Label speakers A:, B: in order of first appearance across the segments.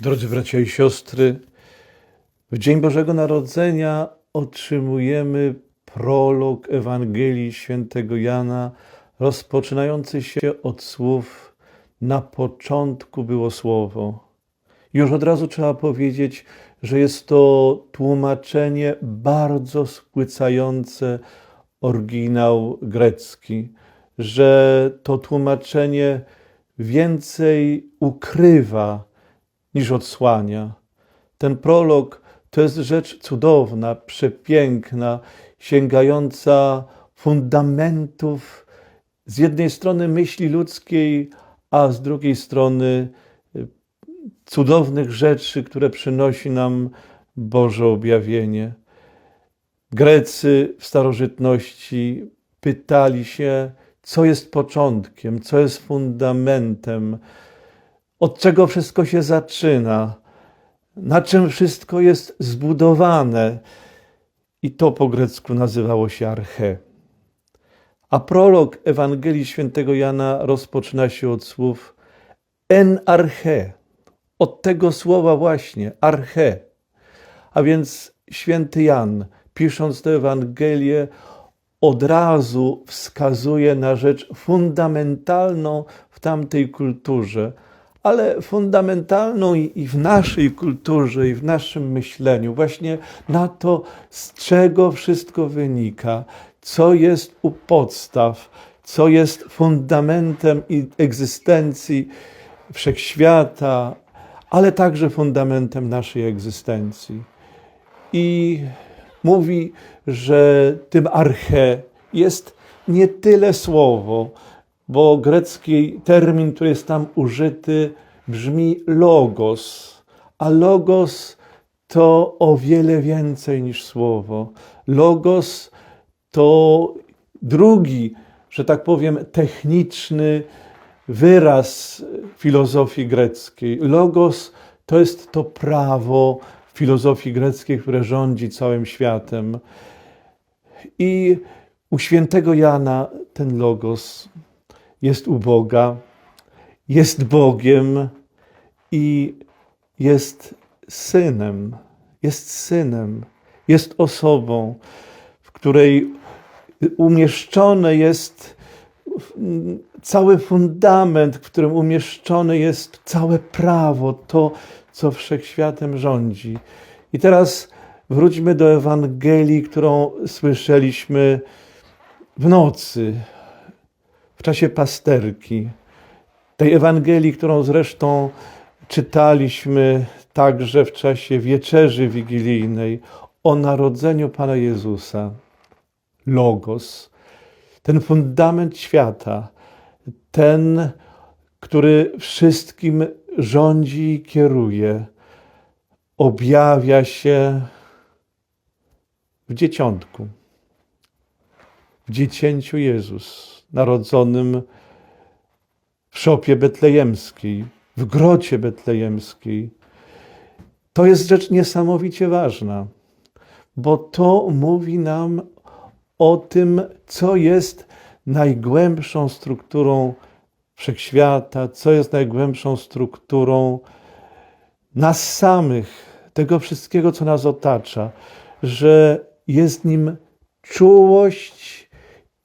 A: Drodzy bracia i siostry, w Dzień Bożego Narodzenia otrzymujemy prolog Ewangelii Świętego Jana, rozpoczynający się od słów: Na początku było Słowo. Już od razu trzeba powiedzieć, że jest to tłumaczenie bardzo spłycające oryginał grecki, że to tłumaczenie więcej ukrywa niż odsłania. Ten prolog to jest rzecz cudowna, przepiękna, sięgająca fundamentów z jednej strony myśli ludzkiej, a z drugiej strony y, cudownych rzeczy, które przynosi nam Boże objawienie. Grecy w starożytności pytali się, co jest początkiem, co jest fundamentem, od czego wszystko się zaczyna, na czym wszystko jest zbudowane. I to po grecku nazywało się arche. A prolog Ewangelii Świętego Jana rozpoczyna się od słów en arche. Od tego słowa właśnie, arche. A więc święty Jan, pisząc tę Ewangelię, od razu wskazuje na rzecz fundamentalną w tamtej kulturze, ale fundamentalną i w naszej kulturze, i w naszym myśleniu, właśnie na to, z czego wszystko wynika, co jest u podstaw, co jest fundamentem egzystencji wszechświata, ale także fundamentem naszej egzystencji. I mówi, że tym arche jest nie tyle słowo, bo grecki termin, który jest tam użyty, brzmi logos, a logos to o wiele więcej niż słowo. Logos to drugi, że tak powiem, techniczny wyraz filozofii greckiej. Logos to jest to prawo filozofii greckiej, które rządzi całym światem. I u świętego Jana ten logos jest u Boga, jest Bogiem i jest synem. Jest synem, jest osobą, w której umieszczone jest cały fundament, w którym umieszczone jest całe prawo, to, co wszechświatem rządzi. I teraz wróćmy do Ewangelii, którą słyszeliśmy w nocy, w czasie pasterki. Tej Ewangelii, którą zresztą czytaliśmy także w czasie wieczerzy wigilijnej o narodzeniu Pana Jezusa. Logos, ten fundament świata, ten, który wszystkim rządzi i kieruje, objawia się w dzieciątku, w dziecięciu Jezus, narodzonym w szopie betlejemskiej, w grocie betlejemskiej. To jest rzecz niesamowicie ważna, bo to mówi nam o tym, co jest najgłębszą strukturą wszechświata, co jest najgłębszą strukturą nas samych, tego wszystkiego, co nas otacza, że jest nim czułość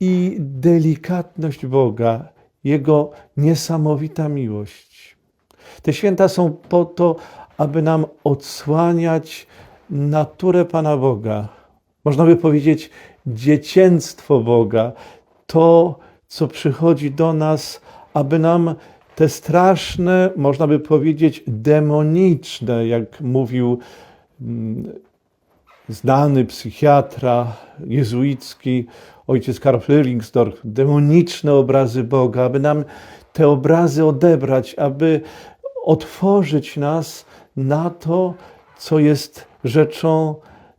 A: i delikatność Boga, Jego niesamowita miłość. Te święta są po to, aby nam odsłaniać naturę Pana Boga. Można by powiedzieć dziecięctwo Boga, to, co przychodzi do nas, aby nam te straszne, można by powiedzieć demoniczne, jak mówił mm, znany psychiatra jezuicki, ojciec Karl Frieringsdorf, demoniczne obrazy Boga, aby nam te obrazy odebrać, aby otworzyć nas na to, co jest rzeczą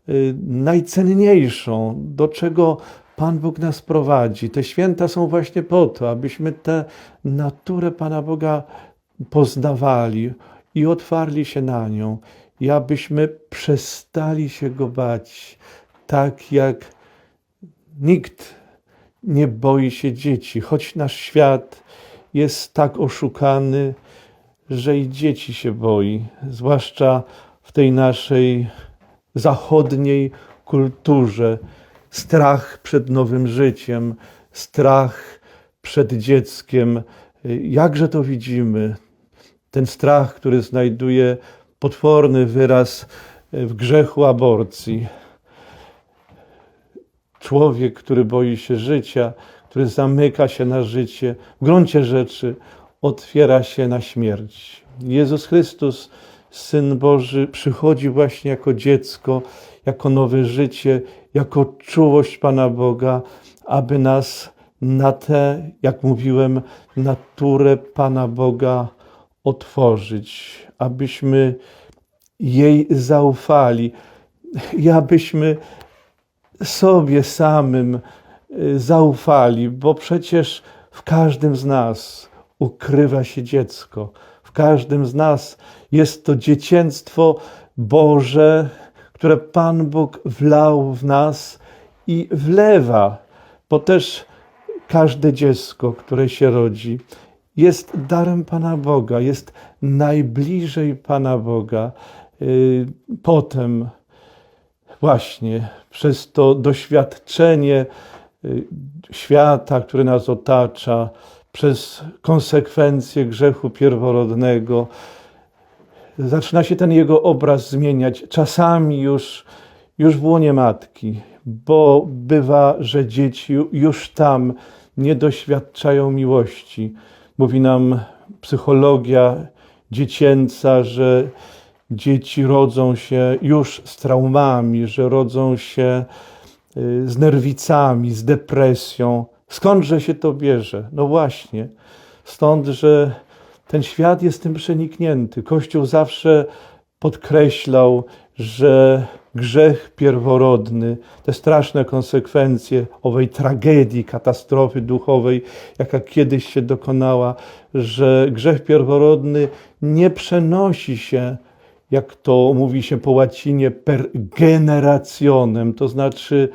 A: y, najcenniejszą, do czego Pan Bóg nas prowadzi. Te święta są właśnie po to, abyśmy tę naturę Pana Boga poznawali i otwarli się na nią, i abyśmy przestali się go bać, tak jak nikt nie boi się dzieci, choć nasz świat jest tak oszukany, że i dzieci się boi, zwłaszcza w tej naszej zachodniej kulturze. Strach przed nowym życiem, strach przed dzieckiem. Jakże to widzimy? Ten strach, który znajduje potworny wyraz w grzechu aborcji. Człowiek, który boi się życia, który zamyka się na życie, w gruncie rzeczy otwiera się na śmierć. Jezus Chrystus, Syn Boży, przychodzi właśnie jako dziecko, jako nowe życie, jako czułość Pana Boga, aby nas na tę, jak mówiłem, naturę Pana Boga otworzyć, abyśmy jej zaufali i abyśmy sobie samym y, zaufali, bo przecież w każdym z nas ukrywa się dziecko. W każdym z nas jest to dziecięctwo Boże, które Pan Bóg wlał w nas i wlewa, bo też każde dziecko, które się rodzi, jest darem Pana Boga, jest najbliżej Pana Boga. Y, potem, właśnie przez to doświadczenie y, świata, który nas otacza, przez konsekwencje grzechu pierworodnego, zaczyna się ten jego obraz zmieniać. Czasami już, już w łonie matki, bo bywa, że dzieci już tam nie doświadczają miłości. Mówi nam psychologia dziecięca, że dzieci rodzą się już z traumami, że rodzą się y, z nerwicami, z depresją. Skądże się to bierze? No właśnie, stąd, że ten świat jest tym przeniknięty. Kościół zawsze podkreślał, że grzech pierworodny, te straszne konsekwencje owej tragedii, katastrofy duchowej, jaka kiedyś się dokonała, że grzech pierworodny nie przenosi się, jak to mówi się po łacinie, per generationem, to znaczy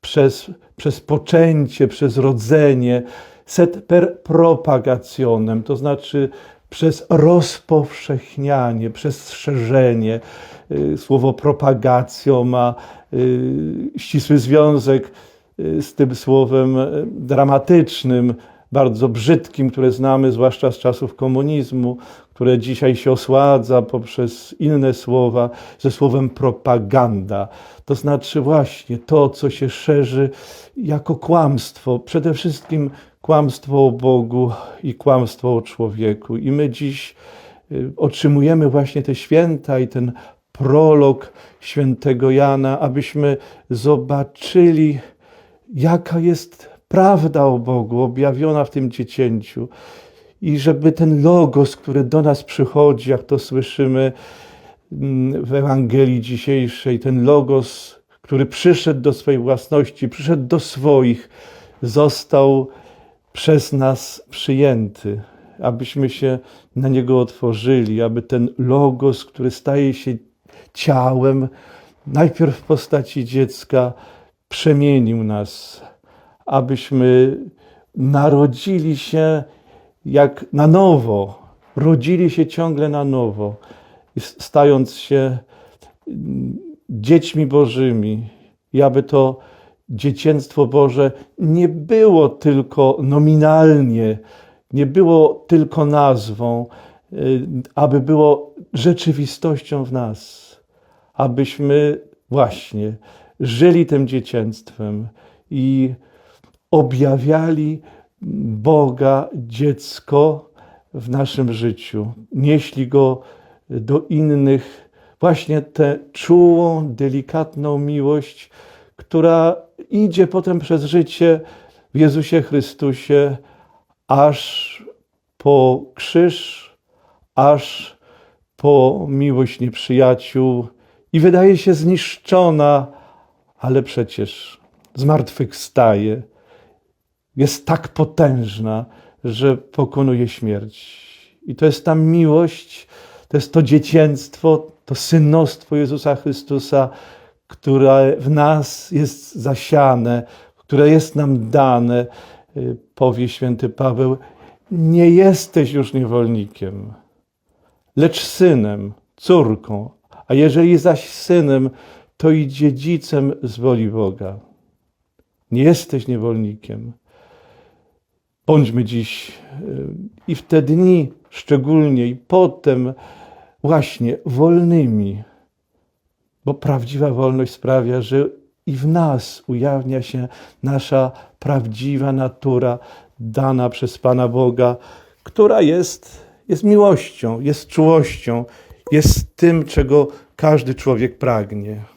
A: przez, przez poczęcie, przez rodzenie, set per propagationem, to znaczy przez rozpowszechnianie, przez szerzenie. Y, słowo propagacjo ma y, ścisły związek y, z tym słowem dramatycznym, bardzo brzydkim, które znamy zwłaszcza z czasów komunizmu, które dzisiaj się osładza poprzez inne słowa, ze słowem propaganda. To znaczy właśnie to, co się szerzy jako kłamstwo, przede wszystkim kłamstwo o Bogu i kłamstwo o człowieku. I my dziś otrzymujemy właśnie te święta i ten prolog świętego Jana, abyśmy zobaczyli, jaka jest prawda o Bogu objawiona w tym dziecięciu. I żeby ten logos, który do nas przychodzi, jak to słyszymy mm, w Ewangelii dzisiejszej, ten logos, który przyszedł do swojej własności, przyszedł do swoich, został przez nas przyjęty, abyśmy się na niego otworzyli, aby ten logos, który staje się ciałem, najpierw w postaci dziecka, przemienił nas, abyśmy narodzili się jak na nowo, rodzili się ciągle na nowo, stając się mm, dziećmi Bożymi, i aby to dziecięctwo Boże nie było tylko nominalnie, nie było tylko nazwą, y, aby było rzeczywistością w nas abyśmy właśnie żyli tym dzieciństwem i objawiali Boga dziecko w naszym życiu, nieśli go do innych, właśnie tę czułą, delikatną miłość, która idzie potem przez życie w Jezusie Chrystusie, aż po krzyż, aż po miłość nieprzyjaciół, i wydaje się zniszczona, ale przecież zmartwychwstaje. Jest tak potężna, że pokonuje śmierć. I to jest ta miłość, to jest to dziecięctwo, to synostwo Jezusa Chrystusa, które w nas jest zasiane, które jest nam dane, y, powie święty Paweł. Nie jesteś już niewolnikiem, lecz synem, córką, a jeżeli zaś synem, to i dziedzicem z woli Boga. Nie jesteś niewolnikiem. Bądźmy dziś y, i w te dni szczególnie, i potem właśnie wolnymi, bo prawdziwa wolność sprawia, że i w nas ujawnia się nasza prawdziwa natura dana przez Pana Boga, która jest, jest miłością, jest czułością, jest tym, czego każdy człowiek pragnie.